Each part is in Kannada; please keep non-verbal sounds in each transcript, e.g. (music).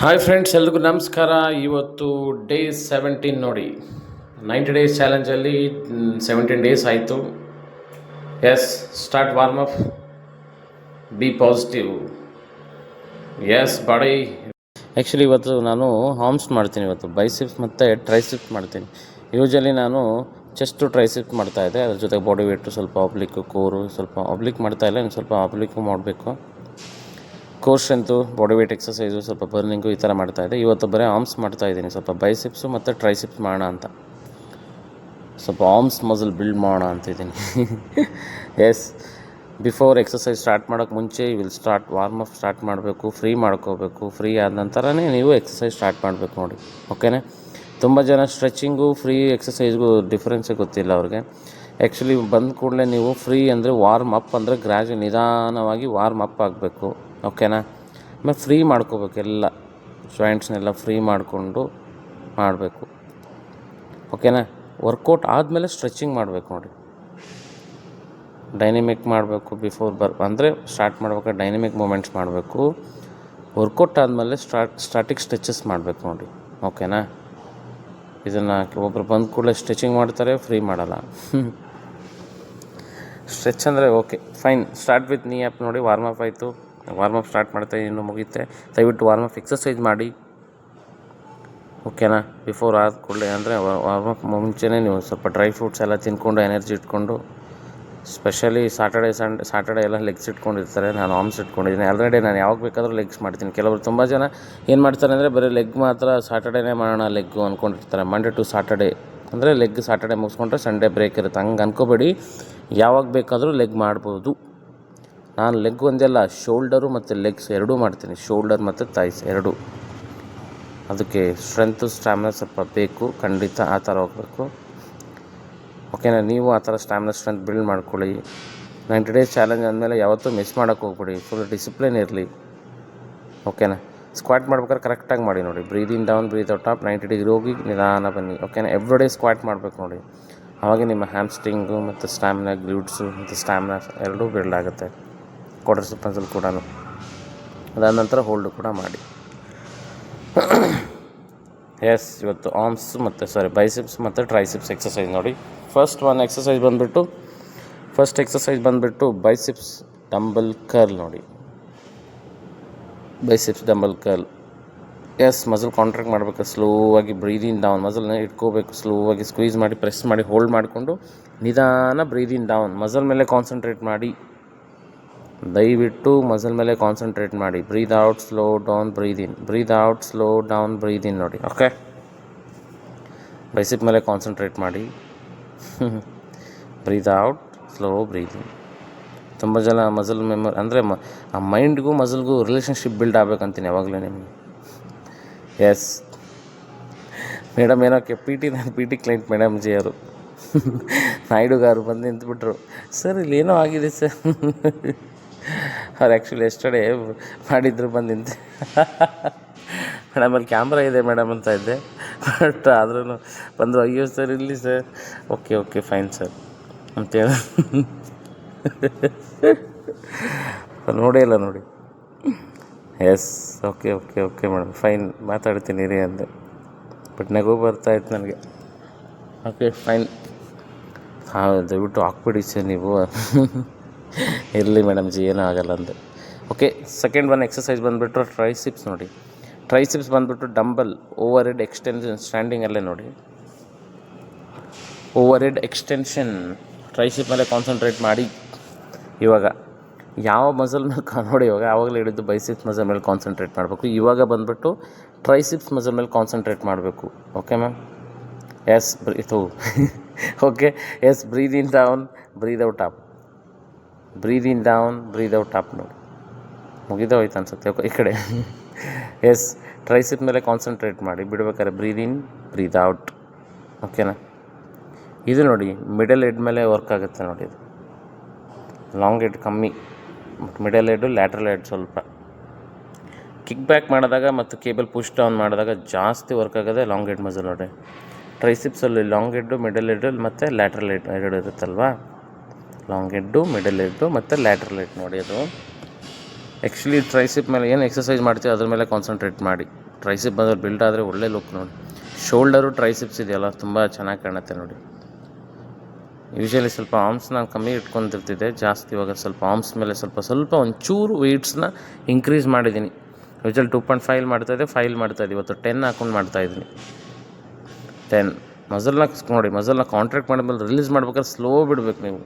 ಹಾಯ್ ಫ್ರೆಂಡ್ಸ್ ಎಲ್ರಿಗೂ ನಮಸ್ಕಾರ. ಇವತ್ತು ಡೇ ಸೆವೆಂಟೀನ್ ನೋಡಿ. ನೈಂಟಿ ಡೇಸ್ ಚಾಲೆಂಜಲ್ಲಿ ಸೆವೆಂಟೀನ್ ಡೇಸ್ ಆಯಿತು. Yes start warm up B positive yes body actually ಇವತ್ತು ನಾನು ಹಾರ್ಮ್ಸ್ ಮಾಡ್ತೀನಿ ಇವತ್ತು. ಬೈಸಿಪ್ಸ್ ಮತ್ತು ಟ್ರೈಸಿಪ್ಸ್ ಮಾಡ್ತೀನಿ. ಯೂಶಲಿ ನಾನು ಚೆಸ್ಟು ಟ್ರೈಸಿಪ್ ಮಾಡ್ತಾಯಿದ್ದೆ ಅದ್ರ ಜೊತೆ ಬಾಡಿ ವೇಟು ಸ್ವಲ್ಪ ಆಬ್ಲಿಕ್ಕು ಕೋರು ಸ್ವಲ್ಪ ಆಬ್ಲಿಕ್ ಮಾಡ್ತಾಯಿಲ್ಲ ಇನ್ನು ಸ್ವಲ್ಪ ಆಬ್ಲಿಕ್ಕು ಮಾಡಬೇಕು. Core strength body weight exercise ಸ್ವಲ್ಪ ಬರ್ನಿಂಗು ಈ ಥರ ಮಾಡ್ತಾಯಿದ್ದೆ ಇವತ್ತು ಬರೀ ಆರ್ಮ್ಸ್ ಮಾಡ್ತಾಯಿದ್ದೀನಿ ಸ್ವಲ್ಪ ಬೈಸಿಪ್ಸು ಮತ್ತು ಟ್ರೈಸಿಪ್ಸ್ ಮಾಡೋಣ ಅಂತ. ಸ್ವಲ್ಪ ಆರ್ಮ್ಸ್ ಮಸಲ್ ಬಿಲ್ಡ್ ಮಾಡೋಣ ಅಂತಿದ್ದೀನಿ ಎಸ್ ಬಿಫೋರ್ ಎಕ್ಸಸೈಸ್ ಸ್ಟಾರ್ಟ್ ಮಾಡೋಕ್ಕೆ ಮುಂಚೆ will start warm up start ಮಾಡಬೇಕು ಫ್ರೀ ಮಾಡ್ಕೋಬೇಕು ಫ್ರೀ ಆದ ನಂತರನೇ ನೀವು ಎಕ್ಸಸೈಸ್ ಸ್ಟಾರ್ಟ್ ಮಾಡಬೇಕು ನೋಡಿ. ಓಕೆನೇ ತುಂಬ ಜನ ಸ್ಟ್ರೆಚಿಂಗು ಫ್ರೀ ಎಕ್ಸಸೈಸ್ಗೂ ಡಿಫ್ರೆನ್ಸೇ ಗೊತ್ತಿಲ್ಲ ಅವ್ರಿಗೆ. ಆ್ಯಕ್ಚುಲಿ ಬಂದ ಕೂಡಲೇ ನೀವು ಫ್ರೀ ಅಂದರೆ ವಾರ್ಮ್ ಅಪ್ ಅಂದರೆ ಗ್ರ್ಯಾಜು ನಿಧಾನವಾಗಿ ವಾರ್ಮ್ ಅಪ್ ಆಗಬೇಕು. ಓಕೆನಾ ಆಮೇಲೆ ಫ್ರೀ ಮಾಡ್ಕೋಬೇಕು ಎಲ್ಲ. ಜಾಯಿಂಟ್ಸ್ನೆಲ್ಲ ಫ್ರೀ ಮಾಡಿಕೊಂಡು ಮಾಡಬೇಕು. ಓಕೆನಾ ವರ್ಕೌಟ್ ಆದಮೇಲೆ ಸ್ಟ್ರೆಚಿಂಗ್ ಮಾಡಬೇಕು ನೋಡಿ ಡೈನಮಿಕ್ ಮಾಡಬೇಕು ಬಿಫೋರ್ ಬರ್, ಅಂದರೆ ಸ್ಟಾರ್ಟ್ ಮಾಡ್ಬೇಕಾದ್ರೆ ಡೈನಮಿಕ್ ಮೂಮೆಂಟ್ಸ್ ಮಾಡಬೇಕು. ವರ್ಕೌಟ್ ಆದಮೇಲೆ ಸ್ಟಾರ್ಟ್ ಸ್ಟಾರ್ಟಿಂಗ್ ಸ್ಟ್ರೆಚಸ್ ಮಾಡಬೇಕು ನೋಡಿ ಓಕೆನಾ ಇದನ್ನು ಒಬ್ಬರು ಬಂದ ಕೂಡಲೇ ಸ್ಟ್ರೆಚಿಂಗ್ ಮಾಡ್ತಾರೆ ಫ್ರೀ ಮಾಡಲ್ಲ. ಸ್ಟ್ರೆಚ್ ಅಂದರೆ okay fine start with knee up ನೋಡಿ ವಾರ್ಮ್ ಅಪ್ ಆಯಿತು. ವಾರ್ಮ್ ಅಪ್ ಸ್ಟಾರ್ಟ್ ಮಾಡ್ತಾ ಇನ್ನೂ ಮುಗಿಯುತ್ತೆ. ದಯವಿಟ್ಟು ವಾರ್ಮ್ ಅಪ್ ಎಕ್ಸಸೈಸ್ ಮಾಡಿ ಓಕೆನಾ ಬಿಫೋರ್ ಆದ ಕೂಡಲೇ ಅಂದರೆ ವಾರ್ಮ್ ಅಪ್ ಮುಂಚೆನೇ ನೀವು ಸ್ವಲ್ಪ ಡ್ರೈ ಫ್ರೂಟ್ಸ್ ಎಲ್ಲ ತಿನ್ಕೊಂಡು ಎನರ್ಜಿ ಇಟ್ಕೊಂಡು ಸ್ಪೆಷಲಿ ಸಾಟರ್ಡೆ ಸಂಡೆ ಸಾಟರ್ಡೆ ಎಲ್ಲ ಲೆಗ್ಸ್ ಇಟ್ಕೊಂಡಿರ್ತಾರೆ. ನಾನು ಆಮ್ಸ್ ಇಟ್ಕೊಂಡಿದ್ದೀನಿ. ಆಲ್ರೆಡಿ ನಾನು ಯಾವಾಗ ಬೇಕಾದರೂ ಲೆಗ್ಸ್ ಮಾಡ್ತೀನಿ. ಕೆಲವರು ತುಂಬ ಜನ ಏನು ಮಾಡ್ತಾರೆ ಅಂದರೆ ಬರೀ ಲೆಗ್ ಮಾತ್ರ ಸಾಟರ್ಡೇನೇ ಮಾಡೋಣ ಲೆಗ್ಗು ಅಂದ್ಕೊಂಡಿರ್ತಾರೆ ಮಂಡೇ ಟು ಸಾಟರ್ಡೇ ಅಂದರೆ ಲೆಗ್ ಸಾಟರ್ಡೆ ಮುಗಿಸ್ಕೊಂಡ್ರೆ ಸಂಡೇ ಬ್ರೇಕ್ ಇರುತ್ತೆ. ಹಂಗೆ ಅನ್ಕೋಬೇಡಿ. ಯಾವಾಗ ಬೇಕಾದರೂ ಲೆಗ್ ಮಾಡ್ಬೋದು. ನಾನು ಲೆಗ್ ಒಂದೆಲ್ಲ ಶೋಲ್ಡರು ಮತ್ತು ಲೆಗ್ಸ್ ಎರಡೂ ಮಾಡ್ತೀನಿ. ಶೋಲ್ಡರ್ ಮತ್ತು ಥೈಸ್ ಎರಡೂ. ಅದಕ್ಕೆ ಸ್ಟ್ರೆಂತು ಸ್ಟ್ಯಾಮಿನಾ ಸ್ವಲ್ಪ ಬೇಕು. ಖಂಡಿತ ಆ ಥರ ಹೋಗಬೇಕು. ಓಕೆನಾ ನೀವು ಆ ಥರ ಸ್ಟ್ಯಾಮಿನ ಸ್ಟ್ರೆಂತ್ ಬಿಲ್ಡ್ ಮಾಡ್ಕೊಳ್ಳಿ. ನೈಂಟಿ ಡೇಸ್ ಚಾಲೆಂಜ್ ಅಂದಮೇಲೆ ಯಾವತ್ತೂ ಮಿಸ್ ಮಾಡೋಕ್ಕೆ ಹೋಗ್ಬಿಡಿ. ಫುಲ್ ಡಿಸಿಪ್ಲಿನ್ ಇರಲಿ. ಓಕೆನಾ ಸ್ಕ್ವಾಟ್ ಮಾಡ್ಬೇಕಾದ್ರೆ ಕರೆಕ್ಟಾಗಿ ಮಾಡಿ ನೋಡಿ. Breathe in down breathe out top ninety degree ಹೋಗಿ ನಿಧಾನ ಬನ್ನಿ. ಓಕೆನಾ ಎವ್ರಿ ಡೇ ಸ್ಕ್ವಾಟ್ ಮಾಡಬೇಕು ನೋಡಿ. ಆವಾಗ ನಿಮ್ಮ ಹ್ಯಾಮ್ಸ್ಟ್ರಿಂಗು ಮತ್ತು ಸ್ಟ್ಯಾಮಿನಾ ಗ್ಲೂಟ್ಸು ಮತ್ತು ಸ್ಟ್ಯಾಮಿನಾ ಎರಡೂ ಬಿಲ್ಡ್ ಆಗುತ್ತೆ. ಕ್ವಾರ್ಟರ್ ಪೆನ್ಸಿಲ್ ಕೂಡ ಅದಾದ ನಂತರ ಹೋಲ್ಡ್ ಕೂಡ ಮಾಡಿ. ಎಸ್ ಇವತ್ತು ಆರ್ಮ್ಸ್ ಮತ್ತು ಸಾರಿ ಬೈಸಿಪ್ಸ್ ಮತ್ತು ಟ್ರೈಸಿಪ್ಸ್ ಎಕ್ಸಸೈಸ್ ನೋಡಿ. ಫಸ್ಟ್ ಒನ್ ಎಕ್ಸಸೈಸ್ ಬಂದುಬಿಟ್ಟು ಫಸ್ಟ್ ಎಕ್ಸಸೈಸ್ ಬಂದುಬಿಟ್ಟು ಬೈಸಿಪ್ಸ್ ಡಂಬಲ್ ಕರ್ಲ್ ನೋಡಿ. Biceps dumbbell curl yes muscle contract ಮಾಡಬೇಕು ಸ್ಲೋ ಆಗಿ ಬ್ರೀದಿನ್ ಡೌನ್ ಮಸಲ್ನ ಇಟ್ಕೋಬೇಕು ಸ್ಲೋ ಆಗಿ ಸ್ಕ್ವೀಸ್ ಮಾಡಿ ಪ್ರೆಸ್ ಮಾಡಿ ಹೋಲ್ಡ್ ಮಾಡಿಕೊಂಡು ನಿಧಾನ ಬ್ರೀದಿಂಗ್ ಡೌನ್ ಮಸಲ್ ಮೇಲೆ ಕಾನ್ಸಂಟ್ರೇಟ್ ಮಾಡಿ. ದಯವಿಟ್ಟು ಮಸಲ್ ಮೇಲೆ ಕಾನ್ಸಂಟ್ರೇಟ್ ಮಾಡಿ. Breathe out slow down breathe in breathe out slow down breathe in ನೋಡಿ. ಓಕೆ ಬೈಸಿಪ್ ಮೇಲೆ ಕಾನ್ಸಂಟ್ರೇಟ್ ಮಾಡಿ. Breathe out slow breathe in ತುಂಬ ಜನ ಮಸಲ್ ಮೆಮೊರಿ ಅಂದರೆ ಮ ಆ ಮೈಂಡ್ಗೂ ಮಸಲ್ಗೂ ರಿಲೇಷನ್ಶಿಪ್ ಬಿಲ್ಡ್ ಆಗಬೇಕಂತೀನಿ ಯಾವಾಗಲೂ ನಿಮಗೆ. ಎಸ್ ಮೇಡಮ್ ಏನೋ ಕೆ ಪಿ ಟಿ ನಾನು P T client madam ji ಅವರು. ನಾಯ್ಡುಗಾರು ಬಂದು ನಿಂತುಬಿಟ್ರು. ಸರ್ ಇಲ್ಲಿ ಏನೋ ಆಗಿದೆ ಸರ್ ಅವ್ರು ಆ್ಯಕ್ಚುಲಿ ಎಸ್ಟರ್ಡೇ ಮಾಡಿದ್ರು ಬಂದಿದ್ದೆ. ಮೇಡಮ್ ಅಲ್ಲಿ ಕ್ಯಾಮ್ರಾ ಇದೆ ಮೇಡಮ್ ಅಂತ ಇದ್ದೆ. ಬಟ್ ಆದ್ರೂ ಬಂದು ಅಯ್ಯೋ ಸರ್ ಇಲ್ಲಿ sir okay okay fine sir ಅಂತೇಳಿ ನೋಡೇ ಇಲ್ಲ ನೋಡಿ. Yes okay okay okay madam fine ಮಾತಾಡ್ತೀನಿ ರೀ ಅಂದೆ. ಬಟ್ ನಗು ಬರ್ತಾಯಿತ್ತು ನನಗೆ. ಓಕೆ ಫೈನ್ ಹಾಂ, ದಯವಿಟ್ಟು ಹಾಕ್ಬಿಡಿ ಸರ್ ನೀವು. ಇರಲಿ ಮೇಡಮ್ ಜಿ, ಏನೂ ಆಗಲ್ಲ ಅಂದೆ. ಓಕೆ ಸೆಕೆಂಡ್ ಒನ್ ಎಕ್ಸಸೈಸ್ ಬಂದುಬಿಟ್ಟು ಟ್ರೈಸಿಪ್ಸ್ ನೋಡಿ. ಟ್ರೈಸಿಪ್ಸ್ ಬಂದುಬಿಟ್ಟು ಡಂಬಲ್ ಓವರ್ ಹೆಡ್ ಎಕ್ಸ್ಟೆನ್ಷನ್ ಸ್ಟ್ಯಾಂಡಿಂಗಲ್ಲೇ ನೋಡಿ. ಓವರ್ ಹೆಡ್ ಎಕ್ಸ್ಟೆನ್ಷನ್ ಟ್ರೈಸಿಪ್ ಮೇಲೆ ಕಾನ್ಸಂಟ್ರೇಟ್ ಮಾಡಿ. ಇವಾಗ ಯಾವ ಮಸಲ್ ಮೇಲೆ ನೋಡಿ, ಇವಾಗ ಆವಾಗಲೇ ಹಿಡಿದು ಬೈಸಿಪ್ಸ್ ಮಸಲ್ ಮೇಲೆ ಕಾನ್ಸಂಟ್ರೇಟ್ ಮಾಡಬೇಕು. ಇವಾಗ ಬಂದುಬಿಟ್ಟು ಟ್ರೈಸಿಪ್ಸ್ ಮಸಲ್ ಮೇಲೆ ಕಾನ್ಸಂಟ್ರೇಟ್ ಮಾಡಬೇಕು. Okay ma'am yes breath okay yes breathe in down breathe out up breathe in down breathe out up ನೋಡಿ ಮುಗಿದ ಹೋಯ್ತು ಅನ್ಸುತ್ತೆ, ಈ ಕಡೆ. ಎಸ್ ಟ್ರೈಸಿಪ್ ಮೇಲೆ ಕಾನ್ಸಂಟ್ರೇಟ್ ಮಾಡಿ, ಬಿಡ್ಬೇಕಾದ್ರೆ ಬ್ರೀದ್ ಇನ್ ಬ್ರೀದ್ ಔಟ್ ಓಕೆನಾ ಇದು ನೋಡಿ ಮಿಡಲ್ ಹೆಡ್ ಮೇಲೆ ವರ್ಕ್ ಆಗುತ್ತೆ ನೋಡಿ ಇದು. ಲಾಂಗ್ ಹೆಡ್ ಕಮ್ಮಿ ಮಿಡಲ್ ಹೆಡ್ ಲ್ಯಾಟ್ರಲ್ ಹೆಡ್ ಸ್ವಲ್ಪ. ಕಿಕ್ ಬ್ಯಾಕ್ ಮಾಡಿದಾಗ ಮತ್ತು ಕೇಬಲ್ ಪುಷ್ ಡೌನ್ ಮಾಡಿದಾಗ ಜಾಸ್ತಿ ವರ್ಕ್ ಆಗೋದೇ ಲಾಂಗ್ ಹೆಡ್ ಮಸಲ್ ನೋಡಿ. ಟ್ರೈಸಿಪ್ಸಲ್ಲಿ ಲಾಂಗ್ ಹೆಡ್ಡು ಮಿಡಲ್ ಹೆಡ್ಡು ಮತ್ತು ಲ್ಯಾಟ್ರಲ್ ಹೆಡ್ ಎರಡು ಇರುತ್ತಲ್ವಾ? ಲಾಂಗ್ ಹೆಡ್ಡು, ಮಿಡಲ್ ಹೆಡ್ಡು ಮತ್ತು ಲ್ಯಾಟ್ರಲ್ ಹೆಡ್ ನೋಡಿ ಅದು. ಆ್ಯಕ್ಚುಲಿ ಟ್ರೈಸಿಪ್ ಮೇಲೆ ಏನು ಎಕ್ಸಸೈಸ್ ಮಾಡ್ತೀವಿ ಅದ್ರ ಮೇಲೆ ಕಾನ್ಸಂಟ್ರೇಟ್ ಮಾಡಿ. ಟ್ರೈಸಿಪ್ ಬಂದ್ರೆ ಬಿಲ್ಡ್ ಆದರೆ ಒಳ್ಳೆ ಲುಕ್ ನೋಡಿ. ಶೋಲ್ಡರು ಟ್ರೈಸಿಪ್ಸ್ ಇದೆಯಲ್ಲ, ತುಂಬ ಚೆನ್ನಾಗಿ ಕಾಣುತ್ತೆ ನೋಡಿ. ಯೂಶಲಿ ಸ್ವಲ್ಪ ಆರ್ಮ್ಸ್ ನಾನು ಕಮ್ಮಿ ಇಟ್ಕೊತಿರ್ತಿದ್ದೆ ಜಾಸ್ತಿ ಇವಾಗ ಸ್ವಲ್ಪ ಆರ್ಮ್ಸ್ ಮೇಲೆ ಸ್ವಲ್ಪ ಸ್ವಲ್ಪ ಒಂಚೂರು ವೆಯ್ಟ್ಸ್ನ ಇನ್ಕ್ರೀಸ್ ಮಾಡಿದ್ದೀನಿ. ಯೂಶಲ್ ಟೂ ಪಾಯಿಂಟ್ ಫೈವ್ ಮಾಡ್ತಾಯಿದ್ದೆ ಫೈಲ್ ಮಾಡ್ತಾಯಿದ್ದೆ ಇವತ್ತು ಟೆನ್ ಹಾಕೊಂಡು ಮಾಡ್ತಾಯಿದ್ದೀನಿ ಟೆನ್ ಮಸಲ್ನ ನೋಡಿ ಮಸಲ್ನ ಕಾಂಟ್ರಾಕ್ಟ್ ಮಾಡಿದ್ಮೇಲೆ ರಿಲೀಸ್ ಮಾಡ್ಬೇಕಾದ್ರೆ ಸ್ಲೋ ಬಿಡಬೇಕು ನೀವು.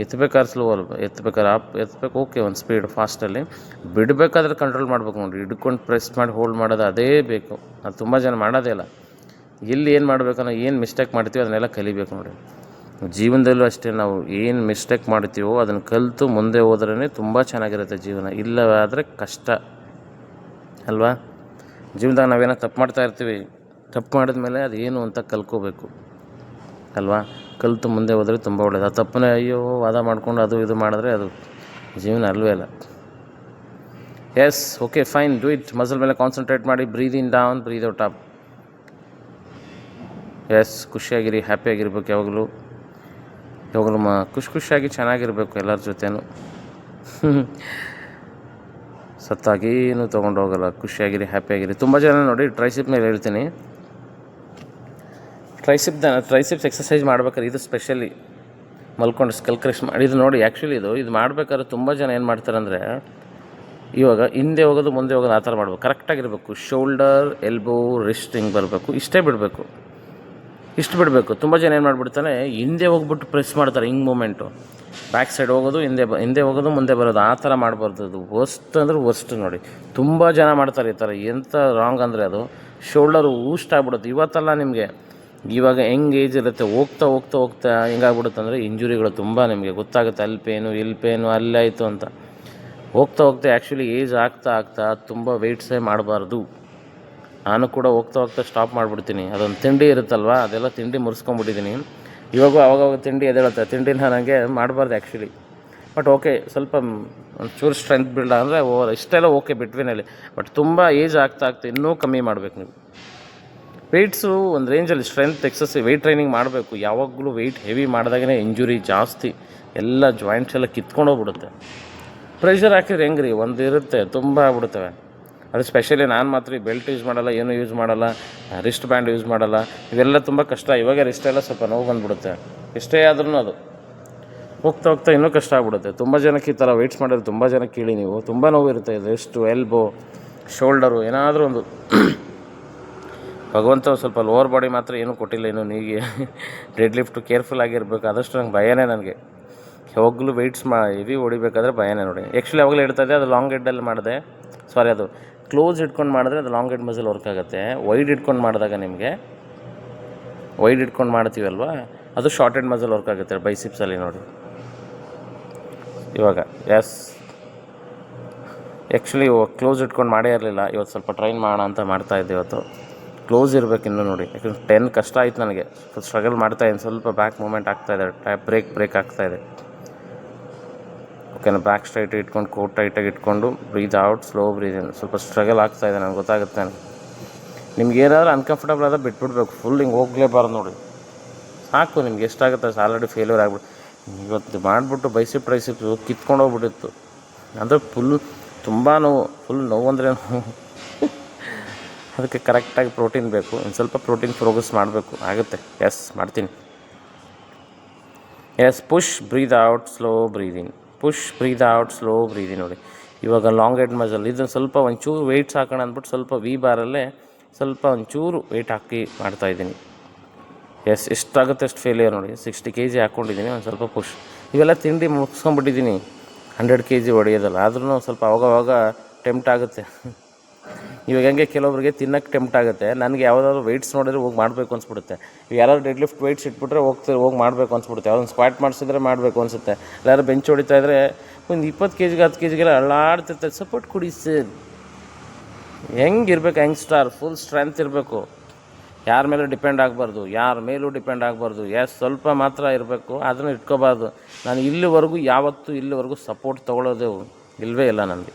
ಎತ್ತಬೇಕಾದ್ರೆ ಸ್ಲೋ ಅಲ್ಲ ಎತ್ತಬೇಕಾದ್ರೆ ಆಪ್ ಎತ್ತಬೇಕು ಓಕೆ, ಒಂದು ಸ್ಪೀಡ್ ಫಾಸ್ಟಲ್ಲಿ ಬಿಡಬೇಕಾದ್ರೆ ಕಂಟ್ರೋಲ್ ಮಾಡ್ಬೇಕು ನೋಡಿ, ಹಿಡ್ಕೊಂಡು ಪ್ರೆಸ್ ಮಾಡಿ ಹೋಲ್ಡ್ ಮಾಡೋದು ಅದೇ ಬೇಕು. ಅದು ತುಂಬ ಜನ ಮಾಡೋದೇ ಇಲ್ಲ. ಎಲ್ಲಿ ಏನು ಮಾಡಬೇಕನ್ನೋ, ಏನು ಮಿಸ್ಟೇಕ್ ಮಾಡ್ತೀವೋ ಅದನ್ನೆಲ್ಲ ಕಲಿಬೇಕು ನೋಡಿ. ಜೀವನದಲ್ಲೂ ಅಷ್ಟೇ ನಾವು ಏನು ಮಿಸ್ಟೇಕ್ ಮಾಡ್ತೀವೋ ಅದನ್ನು ಕಲಿತು ಮುಂದೆ ಹೋದ್ರೇ ತುಂಬ ಚೆನ್ನಾಗಿರುತ್ತೆ ಜೀವನ. ಇಲ್ಲವಾದರೆ ಕಷ್ಟ. ಅಲ್ವಾ? ಜೀವನದಾಗ ನಾವೇನೋ ತಪ್ಪು ಮಾಡ್ತಾ ಇರ್ತೀವಿ. ತಪ್ಪು ಮಾಡಿದ್ಮೇಲೆ ಅದು ಏನು ಅಂತ ಕಲ್ಕೋಬೇಕು ಅಲ್ವಾ? ಕಲಿತು ಮುಂದೆ ಹೋದರೆ ತುಂಬ ಒಳ್ಳೆಯದು ಆ ತಪ್ಪನ್ನೇ ಅಯ್ಯೋ ವಾದ ಮಾಡಿಕೊಂಡು ಅದು ಇದು ಮಾಡಿದ್ರೆ ಅದು ಜೀವನ ಅಲ್ಲವೇ ಅಲ್ಲ. Yes okay fine do it muscle ಮೇಲೆ ಕಾನ್ಸಂಟ್ರೇಟ್ ಮಾಡಿ breathe in down breathe out up yes ಖುಷಿಯಾಗಿರಿ ಹ್ಯಾಪಿಯಾಗಿರ್ಬೇಕು ಯಾವಾಗಲೂ. ಯಾವಾಗಲೂ ಮ, ಖುಷಿ ಖುಷಿಯಾಗಿ ಚೆನ್ನಾಗಿರ್ಬೇಕು ಎಲ್ಲರ ಜೊತೆನೂ. ಸತ್ತಾಗೇನು ತೊಗೊಂಡು ಹೋಗಲ್ಲ. ಖುಷಿಯಾಗಿರಿ ಹ್ಯಾಪಿಯಾಗಿರಿ ತುಂಬ ಜನ ನೋಡಿ ಟ್ರೈಸಿಪ್ ಮೇಲೆ ಹೇಳ್ತೀನಿ. ಟ್ರೈಸಿಪ್ದ ಟ್ರೈಸಿಪ್ಸ್ ಎಕ್ಸಸೈಸ್ ಮಾಡ್ಬೇಕಾದ್ರೆ ಇದು ಸ್ಪೆಷಲಿ ಮಲ್ಕೊಂಡು ಸ್ಕಲ್ ಕ್ರಶ್ ಮಾಡಿ. ಇದು ನೋಡಿ ಆ್ಯಕ್ಚುಲಿ ಇದು ಇದು ಮಾಡಬೇಕಾದ್ರೆ ತುಂಬ ಜನ ಏನು ಮಾಡ್ತಾರೆ ಅಂದರೆ ಇವಾಗ ಹಿಂದೆ ಹೋಗೋದು, ಮುಂದೆ ಹೋಗೋದು ಆ ಥರ ಮಾಡಬೇಕು. ಕರೆಕ್ಟಾಗಿರಬೇಕು ಶೋಲ್ಡರ್ ಎಲ್ಬೋ ರಿಸ್ಟ್ ಹಿಂಗೆ ಬರಬೇಕು. ಇಷ್ಟೇ ಬಿಡಬೇಕು. ಇಷ್ಟು ಬಿಡಬೇಕು. ತುಂಬ ಜನ ಏನು ಮಾಡಿಬಿಡ್ತಾನೆ ಹಿಂದೆ ಹೋಗ್ಬಿಟ್ಟು ಪ್ರೆಸ್ ಮಾಡ್ತಾರೆ ಹಿಂಗೆ ಮೂಮೆಂಟು ಬ್ಯಾಕ್ ಸೈಡ್ ಹೋಗೋದು, ಹಿಂದೆ ಬ, ಹಿಂದೆ ಹೋಗೋದು, ಮುಂದೆ ಬರೋದು ಆ ಥರ ಮಾಡಬಾರ್ದು. ಅದು ವರ್ಸ್ಟ್ ಅಂದ್ರೆ ವರ್ಸ್ಟ್ ನೋಡಿ. ತುಂಬ ಜನ ಮಾಡ್ತಾರೆ ಈ ಥರ. ಎಂಥ ರಾಂಗ್ ಅಂದರೆ ಅದು. ಶೋಲ್ಡರು ಊಸ್ಟ್ ಆಗ್ಬಿಡುತ್ತೆ ಇವತ್ತಲ್ಲ ನಿಮಗೆ ಇವಾಗ ಹೆಂಗೆ ಏಜ್ ಇರುತ್ತೆ, ಹೋಗ್ತಾ ಹೋಗ್ತಾ ಹೋಗ್ತಾ ಹೆಂಗಾಗ್ಬಿಡುತ್ತೆ ಅಂದರೆ ಇಂಜುರಿಗಳು ತುಂಬ ನಿಮಗೆ ಗೊತ್ತಾಗುತ್ತೆ, ಅಲ್ಲಿ ಪೇನು ಇಲ್ಲಿ ಪೇನು ಅಲ್ಲಿ ಆಯಿತು ಅಂತ. ಹೋಗ್ತಾ ಹೋಗ್ತಾ ಆ್ಯಕ್ಚುಲಿ ಏಜ್ ಆಗ್ತಾ ಆಗ್ತಾ ತುಂಬ ವೆಯ್ಟ್ಸೇ ಮಾಡಬಾರ್ದು. ನಾನು ಕೂಡ ಹೋಗ್ತಾ ಹೋಗ್ತಾ ಸ್ಟಾಪ್ ಮಾಡಿಬಿಡ್ತೀನಿ. ಅದೊಂದು ತಿಂಡಿ ಇರುತ್ತಲ್ವ, ಅದೆಲ್ಲ ತಿಂಡಿ ಮುರಿಸ್ಕೊಂಬಿಟ್ಟಿದ್ದೀನಿ ಇವಾಗ ಅವಾಗವಾಗ ತಿಂಡಿ ಎದ್ದೇಳುತ್ತೆ ತಿಂಡಿನ ನನಗೆ ಮಾಡಬಾರ್ದು ಆ್ಯಕ್ಚುಲಿ ಬಟ್ ಓಕೆ ಸ್ವಲ್ಪ ಒಂಚೂರು ಸ್ಟ್ರೆಂತ್ ಬಿಲ್ಡ್ ಅಂದರೆ ಓ, ಇಷ್ಟೆಲ್ಲ ಓಕೆ ಬಿಟ್ವಿನಲ್ಲಿ. ಬಟ್ ತುಂಬ ಏಜ್ ಆಗ್ತಾ ಆಗ್ತಾ ಇನ್ನೂ ಕಮ್ಮಿ ಮಾಡಬೇಕು ನೀವು. ವೆಯ್ಟ್ಸು ಒಂದು ರೇಂಜಲ್ಲಿ ಸ್ಟ್ರೆಂತ್ ಎಕ್ಸಸ್ ವೆಯ್ಟ್ ಟ್ರೈನಿಂಗ್ ಮಾಡಬೇಕು. ಯಾವಾಗಲೂ ವೆಯ್ಟ್ ಹೆವಿ ಮಾಡಿದಾಗೇ ಇಂಜುರಿ ಜಾಸ್ತಿ. ಎಲ್ಲ ಜಾಯಿಂಟ್ಸ್ ಎಲ್ಲ ಕಿತ್ಕೊಂಡು ಹೋಗ್ಬಿಡುತ್ತೆ. ಪ್ರೆಷರ್ ಹಾಕಿದ್ರೆ ಹೆಂಗೆ ರೀ ಒಂದು ಇರುತ್ತೆ, ತುಂಬ ಆಗ್ಬಿಡ್ತವೆ ಅದು ಸ್ಪೆಷಲಿ ನಾನು ಮಾತ್ರ ಈ ಬೆಲ್ಟ್ ಯೂಸ್ ಮಾಡಲ್ಲ, ಏನೂ ಯೂಸ್ ಮಾಡಲ್ಲ ರಿಸ್ಟ್ ಬ್ಯಾಂಡ್ ಯೂಸ್ ಮಾಡಲ್ಲ. ಇವೆಲ್ಲ ತುಂಬ ಕಷ್ಟ. ಇವಾಗ ರಿಸ್ಟ್ ಎಲ್ಲ ಸ್ವಲ್ಪ ನೋವು ಬಂದ್ಬಿಡುತ್ತೆ. ಇಷ್ಟೇ ಆದ್ರೂ ಅದು. ಹೋಗ್ತಾ ಹೋಗ್ತಾ ಇನ್ನೂ ಕಷ್ಟ ಆಗ್ಬಿಡುತ್ತೆ. ತುಂಬ ಜನಕ್ಕೆ ಈ ಥರ ವೆಯ್ಟ್ಸ್ ಮಾಡಿದ್ರೆ ತುಂಬ ಜನ ಕೇಳಿ ನೀವು. ತುಂಬ ನೋವು ಇರುತ್ತೆ. ರಿಸ್ಟು ಎಲ್ಬೋ ಶೋಲ್ಡರು ಏನಾದರೂ ಒಂದು. ಭಗವಂತ ಸ್ವಲ್ಪ ಲೋವರ್ ಬಾಡಿ ಮಾತ್ರ ಏನೂ ಕೊಟ್ಟಿಲ್ಲ, ಇನ್ನು ನೀಗೆ ಡೆಡ್ ಲಿಫ್ಟು ಕೇರ್ಫುಲ್ ಆಗಿರಬೇಕು. ಆದಷ್ಟು ನಂಗೆ ಭಯನೇ ನನಗೆ. ಯಾವಾಗಲೂ ವೆಯ್ಟ್ಸ್ ಮಾ ಹೆವಿ ಹೊಡಿಬೇಕಾದ್ರೆ ಭಯನೇ ನೋಡಿ. ಆ್ಯಕ್ಚುಲಿ ಯಾವಾಗಲೂ ಇಡ್ತದೆ ಅದು ಲಾಂಗ್ ಹೆಡ್ಡಲ್ಲಿ ಮಾಡಿದೆ. ಸಾರಿ ಅದು ಕ್ಲೋಸ್ ಇಟ್ಕೊಂಡು ಮಾಡಿದ್ರೆ ಅದು ಲಾಂಗ್ ಹೆಡ್ ಮಸಲ್ ವರ್ಕ್ ಆಗುತ್ತೆ. ವೈಡ್ ಇಟ್ಕೊಂಡು ಮಾಡಿದಾಗ ನಿಮಗೆ ವೈಡ್ ಇಟ್ಕೊಂಡು ಮಾಡ್ತೀವಲ್ವಾ ಅದು ಶಾರ್ಟ್ ಹೆಡ್ ಮಸಲ್ ವರ್ಕ್ ಆಗುತ್ತೆ ಬೈಸಿಪ್ಸಲ್ಲಿ ನೋಡಿ. ಇವಾಗ ಎಸ್ ಆ್ಯಕ್ಚುಲಿ ಕ್ಲೋಸ್ ಇಟ್ಕೊಂಡು ಮಾಡೇ ಇರಲಿಲ್ಲ. ಇವತ್ತು ಸ್ವಲ್ಪ ಟ್ರೈನ್ ಮಾಡೋಣ ಅಂತ ಮಾಡ್ತಾಯಿದ್ದೆ ಇವತ್ತು. ಕ್ಲೋಸ್ ಇರಬೇಕು ಇನ್ನೂ ನೋಡಿ. ಯಾಕಂದ್ರೆ ಟೆನ್ ಕಷ್ಟ ಆಯ್ತು ನನಗೆ. ಸ್ಟ್ರಗಲ್ ಮಾಡ್ತಾ ಇದ್ದೀನಿ. ಸ್ವಲ್ಪ ಬ್ಯಾಕ್ ಮೂಮೆಂಟ್ ಆಗ್ತಾಯಿದೆ ಟೈಪ್ ಬ್ರೇಕ್ ಬ್ರೇಕ್ ಆಗ್ತಾಯಿದೆ ಓಕೆನಾ ಬ್ಯಾಕ್ ಸ್ಟ್ರೈಟ್ ಇಟ್ಕೊಂಡು ಕೋಟ್ ಟೈಟಾಗಿ ಇಟ್ಕೊಂಡು breathe out slow breathe in ಸ್ವಲ್ಪ ಸ್ಟ್ರಗಲ್ ಆಗ್ತಾಯಿದೆ ನನಗೆ, ಗೊತ್ತಾಗುತ್ತೆ ನಿಮ್ಗೆ ಏನಾದರೂ ಅನ್ಕಂಫರ್ಟಬಲ್ ಆದರೆ ಬಿಟ್ಬಿಡ್ಬೇಕು. ಫುಲ್ ಹಿಂಗೆ ಹೋಗಲೇಬಾರ್ದು ನೋಡಿ. ಸಾಕು, ನಿಮ್ಗೆ ಎಷ್ಟಾಗುತ್ತೆ? ಆಲ್ರೆಡಿ ಫೇಲ್ಯೂರ್ ಆಗ್ಬಿಟ್ಟು ಇವತ್ತು ಮಾಡಿಬಿಟ್ಟು ಬೈಸಿಪ್ ಟ್ರೈಸಿಪ್ ಕಿತ್ಕೊಂಡು ಹೋಗ್ಬಿಟ್ಟಿತ್ತು ಅಂದರೆ ಫುಲ್ ತುಂಬ ನೋವು ಫುಲ್ ನೋವು ಅಂದರೆ ಅದಕ್ಕೆ ಕರೆಕ್ಟಾಗಿ ಪ್ರೋಟೀನ್ ಬೇಕು, ಒಂದು ಸ್ವಲ್ಪ ಪ್ರೋಟೀನ್ ಪ್ರೋಗ್ರೆಸ್ ಮಾಡಬೇಕು. ಆಗುತ್ತೆ. ಎಸ್ ಮಾಡ್ತೀನಿ. Yes push breathe out slow breathe in push breathe out slow breathe in ನೋಡಿ. ಇವಾಗ ಲಾಂಗ್ ಹೆಡ್ ಮಜಲ್ ಇದನ್ನು ಸ್ವಲ್ಪ ಒಂಚೂರು ವೆಯ್ಟ್ಸ್ ಹಾಕೋಣ ಅಂದ್ಬಿಟ್ಟು ಸ್ವಲ್ಪ ವಿ ಬಾರಲ್ಲೇ ಸ್ವಲ್ಪ ಒಂಚೂರು ವೆಯ್ಟ್ ಹಾಕಿ ಮಾಡ್ತಾಯಿದ್ದೀನಿ ಎಸ್ ಎಷ್ಟಾಗುತ್ತೆ ಅಷ್ಟು ಫೇಲಿಯರ್ ನೋಡಿ. ಸಿಕ್ಸ್ಟಿ ಕೆ ಜಿ ಹಾಕ್ಕೊಂಡಿದ್ದೀನಿ ಒಂದು ಸ್ವಲ್ಪ ಪುಷ್ ಇವೆಲ್ಲ ತಿಂಡಿ ಮುಗಿಸ್ಕೊಂಡ್ಬಿಟ್ಟಿದ್ದೀನಿ. ಹಂಡ್ರೆಡ್ ಕೆ ಜಿ ಹೊಡೆಯೋದಲ್ಲ ಆದ್ರೂ ಸ್ವಲ್ಪ ಅವಾಗವಾಗ ಟೆಂಪ್ಟ್ ಆಗುತ್ತೆ. ಇವಾಗ ಹೆಂಗೆ ಕೆಲವೊಬ್ರಿಗೆ ತಿನ್ನಕ್ಕೆ ಟೆಂಪ್ಟ್ ಆಗುತ್ತೆ, ನನಗೆ ಯಾವುದಾದ್ರು ವೆಯ್ಟ್ಸ್ ನೋಡಿದ್ರೆ ಹೋಗಿ ಮಾಡಬೇಕು ಅನ್ಸ್ಬಿಡುತ್ತೆ. ಈಗ ಯಾರಾದ್ರು ಡೆಡ್ ಲಿಫ್ಟ್ ವೆಯ್ಟ್ಸ್ ಇಟ್ಬಿಟ್ರೆ ಹೋಗ್ತಾರೆ, ಹೋಗಿ ಮಾಡಬೇಕು ಅನ್ಸ್ಬಿಡುತ್ತೆ. ಅದೊಂದು ಸ್ಕ್ವಾಟ್ ಮಾಡಿಸಿದ್ರೆ ಮಾಡಬೇಕು ಅನಿಸುತ್ತೆ. ಯಾರು ಬೆಂಚ್ ಹೊಡಿತಾ ಇದ್ರೆ ಒಂದು ಇಪ್ಪತ್ತು ಕೆ ಜಿಗೆ ಹತ್ತು ಕೆ ಜಿಗೆಲ್ಲ ಅಳ್ಳಾಡ್ತಿರ್ತಾರೆ ಸಪೋರ್ಟ್ ಕೊಡಿ ಸರ್. ಹೆಂಗಿರ್ಬೇಕು ಹೆಂಗ್ ಸ್ಟಾರ್ ಫುಲ್ ಸ್ಟ್ರೆಂತ್ ಇರಬೇಕು. ಯಾರ ಮೇಲೂ ಡಿಪೆಂಡ್ ಆಗಬಾರ್ದು, ಯಾರ ಮೇಲೂ ಡಿಪೆಂಡ್ ಆಗಬಾರ್ದು. ಎಸ್ ಸ್ವಲ್ಪ ಮಾತ್ರ ಇರಬೇಕು, ಅದನ್ನು ಇಟ್ಕೋಬಾರ್ದು. ನಾನು ಇಲ್ಲಿವರೆಗೂ, ಯಾವತ್ತೂ ಇಲ್ಲಿವರೆಗೂ ಸಪೋರ್ಟ್ ತೊಗೊಳೋದು ಇಲ್ಲವೇ ಇಲ್ಲ ನನಗೆ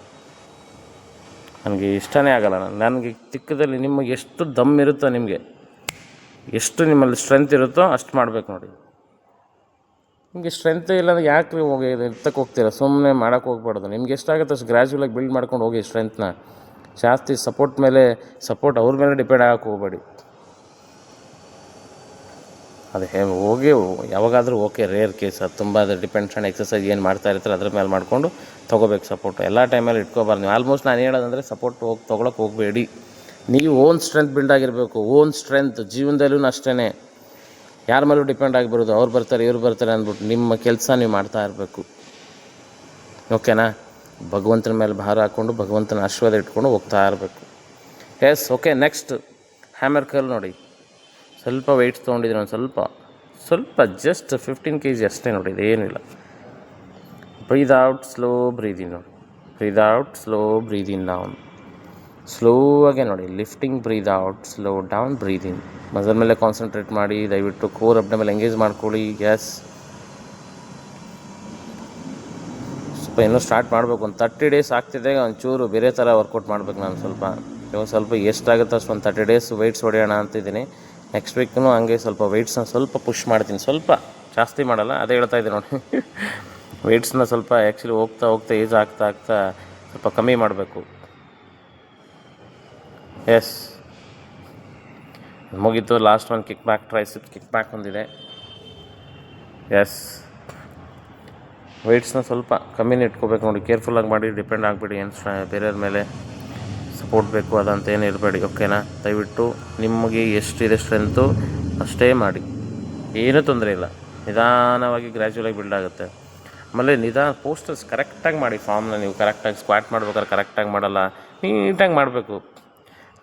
ನನಗೆ ಇಷ್ಟನೇ ಆಗಲ್ಲ. ನಾನು ನನಗೆ ಚಿಕ್ಕದಲ್ಲಿ ನಿಮಗೆ ಎಷ್ಟು ದಮ್ ಇರುತ್ತೋ ನಿಮಗೆ, ಎಷ್ಟು ನಿಮ್ಮಲ್ಲಿ ಸ್ಟ್ರೆಂತ್ ಇರುತ್ತೋ ಅಷ್ಟು ಮಾಡಬೇಕು ನೋಡಿ. ನಿಮಗೆ ಸ್ಟ್ರೆಂತ್ ಇಲ್ಲ ಅಂದ್ರೆ ಯಾಕೆ ಹೋಗಿ ಎತ್ತಕ್ಕೆ ಹೋಗ್ತೀರಾ? ಸುಮ್ಮನೆ ಮಾಡೋಕ್ಕೆ ಹೋಗ್ಬಾರ್ದು. ನಿಮ್ಗೆ ಎಷ್ಟಾಗುತ್ತೆ ಅಷ್ಟು ಗ್ರ್ಯಾಜುವಲಾಗಿ ಬಿಲ್ಡ್ ಮಾಡ್ಕೊಂಡು ಹೋಗಿ ಸ್ಟ್ರೆಂತ್ನ ಜಾಸ್ತಿ ಸಪೋರ್ಟ್ ಮೇಲೆ ಸಪೋರ್ಟ್ ಅವ್ರ ಮೇಲೆ ಡಿಪೆಂಡ್ ಆಗಕ್ಕೆ ಹೋಗ್ಬೇಡಿ. ಅದು ಹೇ, ಹೋಗಿ, ಯಾವಾಗಾದರೂ ಓಕೆ, ರೇರ್ ಕೇಸ್, ಅದು ತುಂಬ ಅದು ಡಿಪೆಂಡ್ಸ್ ಆನ್ ಎಕ್ಸಸೈಸ್ ಏನು ಮಾಡ್ತಾ ಇರ್ತಾರೆ ಅದ್ರ ಮೇಲೆ ಮಾಡಿಕೊಂಡು ತೊಗೋಬೇಕು ಸಪೋರ್ಟ್. ಎಲ್ಲ ಟೈಮಲ್ಲಿ ಇಟ್ಕೋಬಾರ್ದು ನೀವು. ಆಲ್ಮೋಸ್ಟ್ ನಾನು ಹೇಳೋದಂದರೆ ಸಪೋರ್ಟ್ ಹೋಗಿ ತೊಗೊಳಕ್ಕೆ ಹೋಗಬೇಡಿ. ನೀವು ಓನ್ ಸ್ಟ್ರೆಂತ್ ಬಿಲ್ಡ್ ಆಗಿರಬೇಕು. ಓನ್ ಸ್ಟ್ರೆಂತ್ ಜೀವನದಲ್ಲೂ ಅಷ್ಟೇ ಯಾರ ಮೇಲೂ ಡಿಪೆಂಡ್ ಆಗಿಬಿಡೋದು ಅವ್ರು ಬರ್ತಾರೆ, ಇವ್ರು ಬರ್ತಾರೆ ಅಂದ್ಬಿಟ್ಟು ನಿಮ್ಮ ಕೆಲಸ ನೀವು ಮಾಡ್ತಾ ಇರಬೇಕು. ಓಕೆನಾ ಭಗವಂತನ ಮೇಲೆ ಭಾರ ಹಾಕ್ಕೊಂಡು ಭಗವಂತನ ಆಶೀರ್ವಾದ ಇಟ್ಕೊಂಡು ಹೋಗ್ತಾ ಇರಬೇಕು. ಎಸ್ ಓಕೆ ನೆಕ್ಸ್ಟ್ ಹ್ಯಾಮರ್ ಕಲ್ ನೋಡಿ. ಸ್ವಲ್ಪ ವೆಯ್ಟ್ಸ್ ತೊಗೊಂಡಿದ್ದೀನಿ ಒಂದು ಸ್ವಲ್ಪ. ಸ್ವಲ್ಪ ಜಸ್ಟ್ ಫಿಫ್ಟೀನ್ ಕೆ ಜಿ ಅಷ್ಟೇ ನೋಡಿ, ಇದೇನಿಲ್ಲ. Breathe out slow breathe in in ನೋಡಿ. Breathe out slow breathe in in down slow ಆಗಿ ನೋಡಿ lifting breathe out slow down breathe in in muscle ಮೇಲೆ ಕಾನ್ಸಂಟ್ರೇಟ್ ಮಾಡಿ, ದಯವಿಟ್ಟು ಕೋರ್ ಅಬ್ಡ ಮೇಲೆ ಎಂಗೇಜ್ ಮಾಡ್ಕೊಳ್ಳಿ. ಎಸ್ ಸ್ವಲ್ಪ ಇನ್ನೂ ಸ್ಟಾರ್ಟ್ ಮಾಡಬೇಕು. ಒಂದು ತರ್ಟಿ ಡೇಸ್ ಆಗ್ತಿದೆ, ಒಂಚೂರು ಬೇರೆ ಥರ ವರ್ಕೌಟ್ ಮಾಡ್ಬೇಕು ನಾನು ಸ್ವಲ್ಪ. ಇವಾಗ ಸ್ವಲ್ಪ ಎಷ್ಟಾಗುತ್ತೆ ಅಷ್ಟು ಒಂದು ತರ್ಟಿ ಡೇಸ್ ವೆಯ್ಟ್ಸ್ ಹೊಡೆಯೋಣ ಅಂತಿದ್ದೀನಿ. ನೆಕ್ಸ್ಟ್ ವೀಕ್ನು ಹಂಗೆ ಸ್ವಲ್ಪ ವೆಯ್ಟ್ಸ್ನ ಸ್ವಲ್ಪ ಪುಷ್ ಮಾಡ್ತೀನಿ. ಸ್ವಲ್ಪ ಜಾಸ್ತಿ ಮಾಡಲ್ಲ, ಅದೇ ಹೇಳ್ತಾ ಇದ್ದೀನಿ ನೋಡಿ. (laughs) ವೆಯ್ಟ್ಸ್ನ ಸ್ವಲ್ಪ ಆ್ಯಕ್ಚುಲಿ ಹೋಗ್ತಾ ಹೋಗ್ತಾ ಏಜ್ ಆಗ್ತಾ ಆಗ್ತಾ ಸ್ವಲ್ಪ ಕಮ್ಮಿ ಮಾಡಬೇಕು. ಎಸ್ ಮುಗೀತು ಲಾಸ್ಟ್ ಒಂದು kick back tris kick back ಹೊಂದಿದೆ ಎಸ್ ವೆಯ್ಟ್ಸ್ನ ಸ್ವಲ್ಪ ಕಮ್ಮಿನೇ ಇಟ್ಕೋಬೇಕು ನೋಡಿ. ಕೇರ್ಫುಲ್ಲಾಗಿ ಮಾಡಿ ಡಿಪೆಂಡ್ ಆಗಿಬಿಡಿ, ಏನು ಬೇರೆಯವ್ರ ಮೇಲೆ. ಸಪೋರ್ಟ್ ಬೇಕು ಅದಂತ ಏನು ಇರಬೇಡಿ ಓಕೆನಾ ದಯವಿಟ್ಟು ನಿಮಗೆ ಎಷ್ಟಿದೆ ಸ್ಟ್ರೆಂತು ಅಷ್ಟೇ ಮಾಡಿ. ಏನೂ ತೊಂದರೆ ಇಲ್ಲ. ನಿಧಾನವಾಗಿ ಗ್ರ್ಯಾಜುವಲಾಗಿ ಬಿಲ್ಡ್ ಆಗುತ್ತೆ. ಆಮೇಲೆ ನಿಧಾನ ಪೋಸ್ಟರ್ಸ್ ಕರೆಕ್ಟಾಗಿ ಮಾಡಿ ಫಾರ್ಮ್ನ ನೀವು ಕರೆಕ್ಟಾಗಿ ಸ್ಕ್ವಾಟ್ ಮಾಡ್ಬೇಕಾದ್ರೆ ಕರೆಕ್ಟಾಗಿ ಮಾಡಲ್ಲ ನೀಟಾಗಿ ಮಾಡಬೇಕು.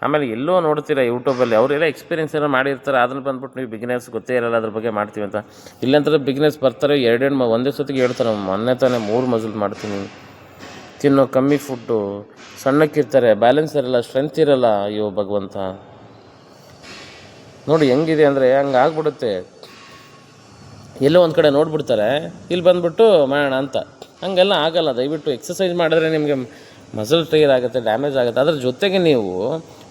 ಆಮೇಲೆ ಎಲ್ಲೋ ನೋಡ್ತೀರ ಯೂಟ್ಯೂಬಲ್ಲಿ ಅವರೆಲ್ಲ ಎಕ್ಸ್ಪೀರಿಯನ್ಸ್ ಏನೋ ಮಾಡಿರ್ತಾರೆ ಅದನ್ನು ಬಂದ್ಬಿಟ್ಟು ನೀವು ಬಿಗ್ನೆಸ್ ಗೊತ್ತೇ ಇರಲ್ಲ ಅದ್ರ ಬಗ್ಗೆ ಮಾಡ್ತೀವಿ ಅಂತ. ಇಲ್ಲಂತಂದ್ರೆ ಬಿಗ್ನೆಸ್ ಬರ್ತಾರೆ, ಎರಡೆರಡು ಒಂದೇ ಸತಿಗೆ ಹೇಳ್ತಾರೆ, ಮೊನ್ನೆ ತಾನೇ ಮೂರು ಮಜಲ್ ಮಾಡ್ತೀನಿ. ತಿನ್ನೋ ಕಮ್ಮಿ ಫುಡ್ಡು ಸಣ್ಣಕ್ಕಿರ್ತಾರೆ ಬ್ಯಾಲೆನ್ಸ್ ಇರಲ್ಲ ಸ್ಟ್ರೆಂತ್ ಇರಲ್ಲ ಅಯ್ಯೋ ಭಗವಂತ. ನೋಡಿ ಹೆಂಗಿದೆ ಅಂದರೆ ಹಂಗೆ ಆಗ್ಬಿಡುತ್ತೆ. ಎಲ್ಲೋ ಒಂದು ಕಡೆ ನೋಡ್ಬಿಡ್ತಾರೆ ಇಲ್ಲಿ ಬಂದ್ಬಿಟ್ಟು ಮಾಡೋಣ ಅಂತ. ಹಂಗೆಲ್ಲ ಆಗಲ್ಲ, ದಯವಿಟ್ಟು ಎಕ್ಸಸೈಸ್ ಮಾಡಿದ್ರೆ ನಿಮಗೆ ಮಸಲ್ ಟೈರ್ ಆಗುತ್ತೆ ಡ್ಯಾಮೇಜ್ ಆಗುತ್ತೆ. ಅದ್ರ ಜೊತೆಗೆ ನೀವು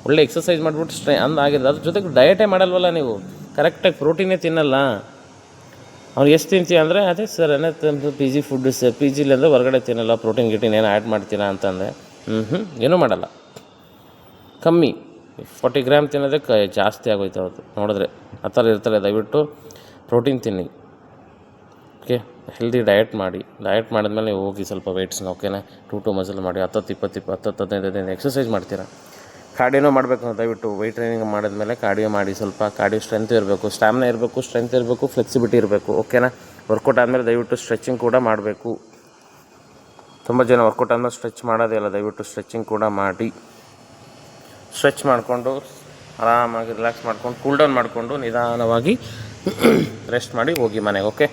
ಒಳ್ಳೆ ಎಕ್ಸಸೈಸ್ ಮಾಡಿಬಿಟ್ಟು ಸ್ಟ್ರೈ ಅಂದ್ ಆಗಿದೆ ಅದ್ರ ಜೊತೆಗೆ ಡಯಟೇ ಮಾಡಲ್ವಲ್ಲ ನೀವು? ಕರೆಕ್ಟಾಗಿ ಪ್ರೋಟೀನೇ ತಿನ್ನಲ್ಲ. ಅವ್ನು ಎಷ್ಟು ತಿಂತೀಯ ಅಂದರೆ, ಅದೇ ಸರ್ ಏನೇ P G food sir P ಜಿಲಿ ಅಂದರೆ ಹೊರಗಡೆ ತಿನ್ನಲ್ಲ ಪ್ರೋಟೀನ್ ಗಿಟೀನ್ ಏನು ಆ್ಯಡ್ ಮಾಡ್ತೀರಾ ಅಂತಂದರೆ. ಹ್ಞೂ ಹ್ಞೂ ಏನೂ ಮಾಡಲ್ಲ. ಕಮ್ಮಿ. ಫಾರ್ಟಿ ಗ್ರಾಮ್ ತಿನ್ನೋದೇ ಕ, ಜಾಸ್ತಿ ಆಗೋಯ್ತು ಅವತ್ತು ನೋಡಿದ್ರೆ. ಆ ಥರ ಇರ್ತಾರೆ, ದಯವಿಟ್ಟು ಪ್ರೋಟೀನ್ ತಿನ್ನಿ. ಓಕೆ ಹೆಲ್ದಿ ಡಯಟ್ ಮಾಡಿ. ಡಯಟ್ ಮಾಡಿದ್ಮೇಲೆ ಹೋಗಿ ಸ್ವಲ್ಪ ವೆಯ್ಟ್ಸ್ನ ಓಕೆನಾ ಟೂ ಟು ಮಸಲ್ ಮಾಡಿ, ಹತ್ತತ್ತು, ಇಪ್ಪತ್ತು ಇಪ್ಪತ್ತು ಹತ್ತು ಹದಿನೈದು ಹದಿನೈದು ಎಕ್ಸಸೈಸ್ ಮಾಡ್ತೀರಾ? ಕಾರ್ಡಿಯೋನೂ ಮಾಡಬೇಕು ದಯವಿಟ್ಟು ವೆಯ್ಟ್ ಟ್ರೈನಿಂಗ್ ಮಾಡಿದ್ಮೇಲೆ ಕಾರ್ಡಿಯೋ ಮಾಡಿ ಸ್ವಲ್ಪ ಕಾರ್ಡಿಯೋ ಸ್ಟ್ರೆಂತ್ ಇರಬೇಕು ಸ್ಟ್ಯಾಮಿನಾ ಇರಬೇಕು ಸ್ಟ್ರೆಂತ್ ಇರಬೇಕು ಫ್ಲೆಕ್ಸಿಬಿಲಿಟಿ ಇರಬೇಕು ಓಕೆನಾ ವರ್ಕೌಟ್ ಆದಮೇಲೆ ದಯವಿಟ್ಟು ಸ್ಟ್ರೆಚಿಂಗ್ ಕೂಡ ಮಾಡಬೇಕು. ತುಂಬ ಜನ ವರ್ಕೌಟ್ ಆದಮೇಲೆ ಸ್ಟ್ರೆಚ್ ಮಾಡೋದೇ ಇಲ್ಲ, ದಯವಿಟ್ಟು ಸ್ಟ್ರೆಚಿಂಗ್ ಕೂಡ ಮಾಡಿ. ಸ್ಟ್ರೆಚ್ ಮಾಡಿಕೊಂಡು ಆರಾಮಾಗಿ ರಿಲ್ಯಾಕ್ಸ್ ಮಾಡ್ಕೊಂಡು ಕೂಲ್ ಡೌನ್ ಮಾಡಿಕೊಂಡು ನಿಧಾನವಾಗಿ (clears throat) ರೆಸ್ಟ್ ಮಾಡಿ ಹೋಗಿ ಮನೆಗೆ ಓಕೆ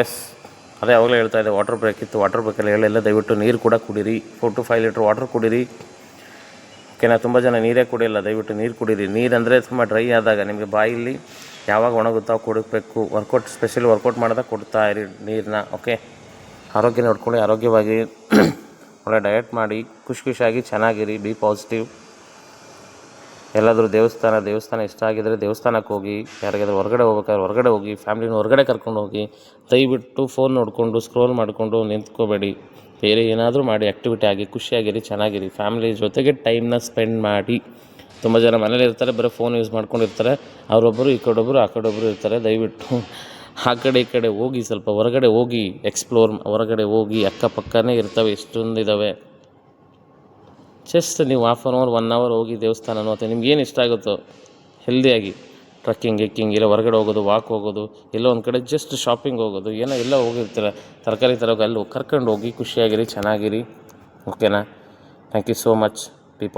ಎಸ್ ಅದೇ ಅವಾಗಲೇ ಹೇಳ್ತಾ ಇದ್ದೆ ವಾಟರ್ ಬ್ರೇಕ್ ಇತ್ತು ವಾಟರ್ ಬ್ರೇಕಲ್ಲಿ ಹೇಳಿಲ್ಲ, ದಯವಿಟ್ಟು ನೀರು ಕೂಡ ಕುಡೀರಿ. Four to five litre water ಕುಡೀರಿ. ಓಕೆನಾ ತುಂಬ ಜನ ನೀರೇ ಕುಡಿಯಲ್ಲ, ದಯವಿಟ್ಟು ನೀರು ಕುಡೀರಿ. ನೀರಂದರೆ ತುಂಬ ಡ್ರೈ ಆದಾಗ ನಿಮಗೆ ಬಾಯಲ್ಲಿ ಯಾವಾಗ ಒಣಗುತ್ತಾ ಕುಡಿಬೇಕು. ವರ್ಕೌಟ್ ಸ್ಪೆಷಲಿ ವರ್ಕೌಟ್ ಮಾಡಿದಾಗ ಕೊಡ್ತಾ ಇರಿ ನೀರನ್ನ ಓಕೆ ಆರೋಗ್ಯ ನೋಡ್ಕೊಳ್ಳಿ, ಆರೋಗ್ಯವಾಗಿ (clears throat) ಒಳ್ಳೆ ಡಯಟ್ ಮಾಡಿ, ಖುಷಿ ಖುಷಿಯಾಗಿ ಚೆನ್ನಾಗಿರಿ ಬಿ ಪಾಸಿಟಿವ್ ಎಲ್ಲಾದರೂ ದೇವಸ್ಥಾನ ದೇವಸ್ಥಾನ ಇಷ್ಟ ಆಗಿದ್ರೆ ದೇವಸ್ಥಾನಕ್ಕೆ ಹೋಗಿ, ಯಾರಿಗಾದ್ರೂ ಹೊರಗಡೆ ಹೋಗ್ಬೇಕಾದ್ರೆ ಹೊರಗಡೆ ಹೋಗಿ ಫ್ಯಾಮ್ಲಿನ ಹೊರಗಡೆ ಕರ್ಕೊಂಡು ಹೋಗಿ, ದಯವಿಟ್ಟು ಫೋನ್ ನೋಡಿಕೊಂಡು ಸ್ಕ್ರೋಲ್ ಮಾಡಿಕೊಂಡು ನಿಂತ್ಕೋಬೇಡಿ. ಬೇರೆ ಏನಾದರೂ ಮಾಡಿ ಆ್ಯಕ್ಟಿವಿಟಿ ಆಗಿ ಖುಷಿಯಾಗಿರಿ, ಚೆನ್ನಾಗಿರಿ. ಫ್ಯಾಮಿಲಿ ಜೊತೆಗೆ ಟೈಮ್ನ ಸ್ಪೆಂಡ್ ಮಾಡಿ. ತುಂಬ ಜನ ಮನೇಲಿ ಇರ್ತಾರೆ, ಬರೀ ಫೋನ್ ಯೂಸ್ ಮಾಡ್ಕೊಂಡಿರ್ತಾರೆ. ಅವರೊಬ್ಬರು ಈ ಕಡೆೊಬ್ಬರು ಆ ಕಡೆೊಬ್ಬರು ಇರ್ತಾರೆ. ದಯವಿಟ್ಟು (laughs) ಆ ಕಡೆ ಈ ಕಡೆ ಹೋಗಿ ಸ್ವಲ್ಪ ಹೊರಗಡೆ ಹೋಗಿ ಎಕ್ಸ್ಪ್ಲೋರ್ ಹೊರಗಡೆ ಹೋಗಿ ಅಕ್ಕಪಕ್ಕನೇ ಇರ್ತವೆ, ಎಷ್ಟೊಂದು ಇದ್ದಾವೆ ಜಸ್ಟ್ ನೀವು half an hour one hour ಹೋಗಿ ದೇವಸ್ಥಾನನೋ ಅಥವಾ ನಿಮ್ಗೆ ಏನು ಇಷ್ಟ ಆಗುತ್ತೋ? ಹೆಲ್ದಿಯಾಗಿ ಟ್ರಕ್ಕಿಂಗ್ ಗಿಕ್ಕಿಂಗ್ ಇಲ್ಲ ಹೊರಗಡೆ ಹೋಗೋದು ವಾಕ್ ಹೋಗೋದು, ಎಲ್ಲೋ ಒಂದು ಕಡೆ ಜಸ್ಟ್ ಶಾಪಿಂಗ್ ಹೋಗೋದು, ಏನೋ ಎಲ್ಲ ಹೋಗಿರ್ತೀರ, ತರಕಾರಿ ತರೋಕೆ ಅಲ್ಲಿ ಕರ್ಕೊಂಡು ಹೋಗಿ ಖುಷಿಯಾಗಿರಿ, ಚೆನ್ನಾಗಿರಿ ಓಕೆನಾ thank you so much positive